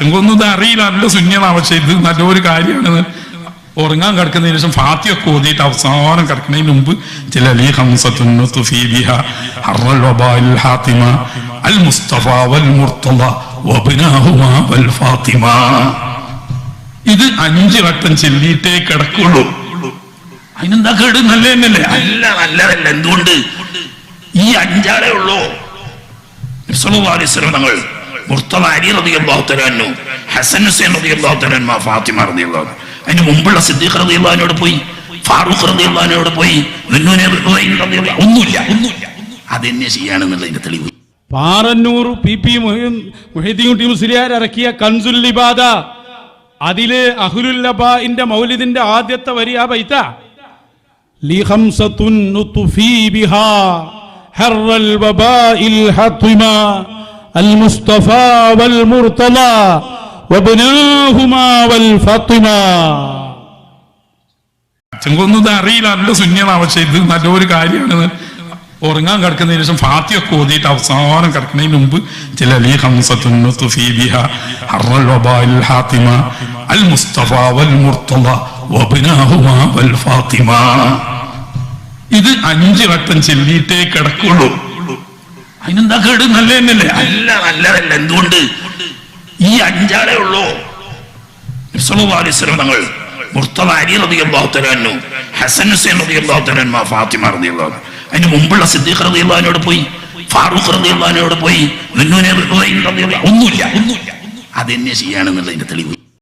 ചെങ്കൊന്നും ഇത് അറിയില്ല നല്ല ശൂന്യമാണ് പക്ഷെ ഇത് നല്ലൊരു കാര്യമാണ്. ഉറങ്ങാൻ കിടക്കുന്നതിന് ശേഷം ഫാത്തിയൊക്കെ ഓതിയിട്ട് അവസാനം കിടക്കുന്നതിന് മുമ്പ് ചില ലീ ഹംസത്തുന്നു അൽ മുസ്തഫ വൽ വൽ ഫാത്തിമ. ഇത് അഞ്ച് വട്ടം ചെല്ലിയിട്ടേ കിടക്കുള്ളൂ. അതിനെന്താ കേട്? നല്ല തന്നെയല്ലേ അല്ല നല്ലതല്ല. എന്തുകൊണ്ട്? ഈ അഞ്ചാളേ ഉള്ളൂ. തങ്ങൾ മുർത്തല അലി റളിയല്ലാഹു തആല അൻഹു ഹസൻ ഹുസൈൻ റളിയല്ലാഹു തആല അൻഹു ഫാത്തിമ റളിയല്ലാഹു തആല അതിന് മുമ്പുള്ള സിദ്ദീഖ് റളിയല്ലാഹുവിനോട് പോയി ഫാറൂഖ് റളിയല്ലാഹുവിനോട് പോയി ദുന്നൂനെ റളിയല്ലാഹു ഒന്നുമില്ല ഒന്നുമില്ല അതെന്നെ ചെയ്യാണെന്നുള്ളതിന്റെ തെളിവ് പാറന്നൂർ പി പി മുഹീദ്ദീൻ മുസ്ലിയാർ ഇറക്കിയ കൻസുൽ ഇബാദ അതില് അഹ്ലുല്ലബാഇന്റെ മൗലിദിന്റെ ആദ്യത്തെ വരി ആ ബൈത്ത لخمسة نطفي بها حر الوباء الحطمة المصطفى والمرتضى وابناهما والفاطمة ചെങ്കൊന്നും ഇത് അറിയില്ല നല്ല ശൂന്യമാണ് പക്ഷെ ഇത് നല്ലൊരു കാര്യമാണ് ഉറങ്ങാൻ കിടക്കുന്നതിന് ശേഷം ഫാത്തിയൊക്കെ ഓതിയിട്ട് അവസാനം കിടക്കുന്നതിന് മുമ്പ് ചില ലീ ഹംസത്തുന്നു ഫീ ബിഹ ഹർറൽ വബാഇൽ ഹാത്തിമ അൽ മുസ്തഫ വൽ മുർത്തള വബ്നാഹുമാ വൽ ഫാത്തിമ ഇത് അഞ്ച് വട്ടം ചെല്ലിയിട്ടേ കിടക്കുള്ളൂ അതിനെന്താ കേട്? നല്ല തന്നെയല്ലേ? അല്ല നല്ലതല്ല എന്തുകൊണ്ട്? ഈ അഞ്ചാളേ ഉള്ളൂ. തങ്ങൾ. അലി ഹസൻ ഫാത്തിമ അതിന് മുമ്പുള്ള സിദ്ദീഖ് റളിയല്ലാഹുവിനോട് പോയി ഫാറൂഖ് റളിയല്ലാഹുവിനോട് പോയി ഒന്നുമില്ല ഒന്നുമില്ല. അതെന്നെ ചെയ്യാണെന്നുള്ളതിന്റെ തെളിവ്.